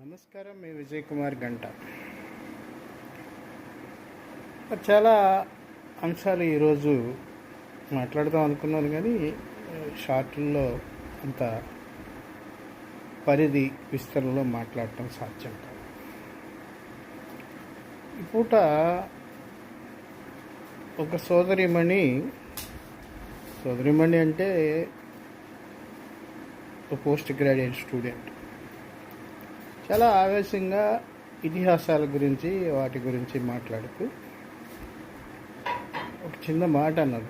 నమస్కారం మీ విజయ్ కుమార్ గంట చాలా అంశాలు ఈరోజు మాట్లాడదాం అనుకున్నాను కానీ షార్ట్లో అంత పరిధి విస్తరణలో మాట్లాడటం సాధ్యం కాదు. ఈ పూట ఒక సోదరిమణి సోదరిమణి అంటే పోస్ట్ గ్రాడ్యుయేట్ స్టూడెంట్. చాలా ఆవేశంగా ఇతిహాసాల గురించి వాటి గురించి మాట్లాడుతూ ఒక చిన్న మాట అన్నది.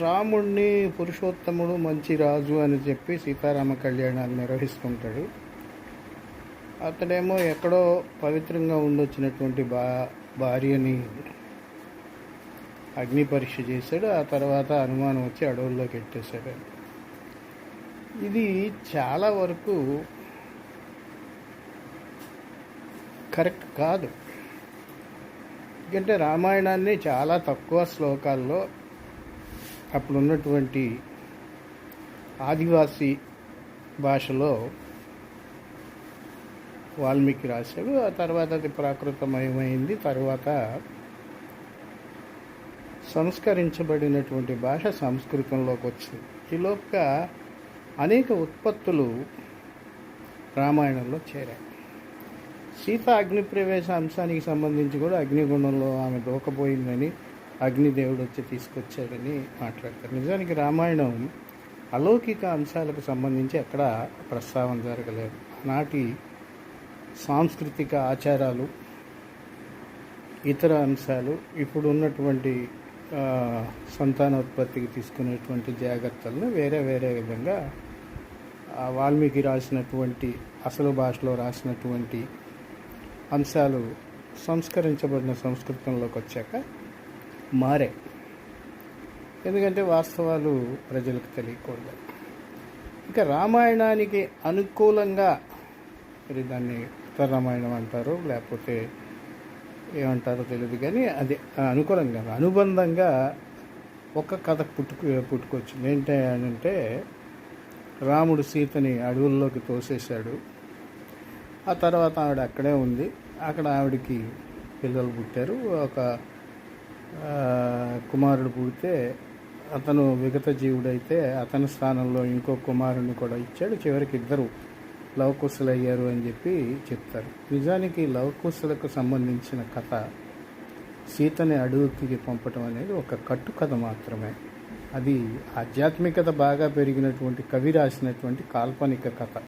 రాముణ్ణి పురుషోత్తముడు మంచి రాజు అని చెప్పి సీతారామ కళ్యాణాన్ని నిర్వహిస్తుంటాడు. అతడేమో ఎక్కడో పవిత్రంగా ఉండొచ్చినటువంటి బా భార్యని అగ్ని పరీక్ష చేశాడు. ఆ తర్వాత అనుమానం వచ్చి అడవుల్లోకి ఎట్టేశాడు ఇది చాలా వరకు కరెక్ట్ కాదు. ఎందుకంటే రామాయణాన్ని చాలా తక్కువ శ్లోకాల్లో అప్పుడు ఉన్నటువంటి ఆదివాసీ భాషలో వాల్మీకి రాశాడు. ఆ తర్వాత అది ప్రాకృతమయమైంది. తర్వాత సంస్కరించబడినటువంటి భాష సంస్కృతంలోకి వచ్చింది. ఈలోపుగా అనేక ఉత్పత్తులు రామాయణంలో చేరాయి. సీత అగ్ని ప్రవేశ అంశానికి సంబంధించి కూడా అగ్నిగుండంలో ఆమె దూకపోయిందని అగ్నిదేవుడు వచ్చి తీసుకొచ్చాడని మాట్లాడతారు. నిజానికి రామాయణం అలౌకిక అంశాలకు సంబంధించి ఎక్కడ ప్రస్తావన జరగలేదు. నాటి సాంస్కృతిక ఆచారాలు ఇతర అంశాలు ఇప్పుడు ఉన్నటువంటి సంతానోత్పత్తికి తీసుకునేటువంటి జాగ్రత్తలను వేరే వేరే విధంగా వాల్మీకి రాసినటువంటి అసలు భాషలో రాసినటువంటి అంశాలు సంస్కరించబడిన సంస్కృతంలోకి వచ్చాక మారే. ఎందుకంటే వాస్తవాలు ప్రజలకు తెలియకూడదు. ఇక రామాయణానికి అనుకూలంగా మరి దాన్ని ఉత్తర రామాయణం అంటారు లేకపోతే ఏమంటారో తెలియదు కానీ అది అనుకూలంగా అనుబంధంగా ఒక కథ పుట్టుకు పుట్టుకొచ్చింది. ఏంటంటే అంటే రాముడు సీతని అడవుల్లోకి తోసేశాడు. ఆ తర్వాత ఆవిడ అక్కడే ఉంది. అక్కడ ఆవిడకి పిల్లలు పుట్టారు. ఒక కుమారుడు పుడితే అతను విగత జీవుడైతే అతని స్థానంలో ఇంకో కుమారుడిని కూడా ఇచ్చాడు. చివరికి ఇద్దరు లవకుశలు అయ్యారు అని చెప్పి చెప్తారు. నిజానికి లవకుశలకు సంబంధించిన కథ సీతని అడవికి పంపటం అనేది ఒక కట్టు కథ మాత్రమే. అది ఆధ్యాత్మికత బాగా పెరిగినటువంటి కవి రాసినటువంటి కాల్పనిక కథ.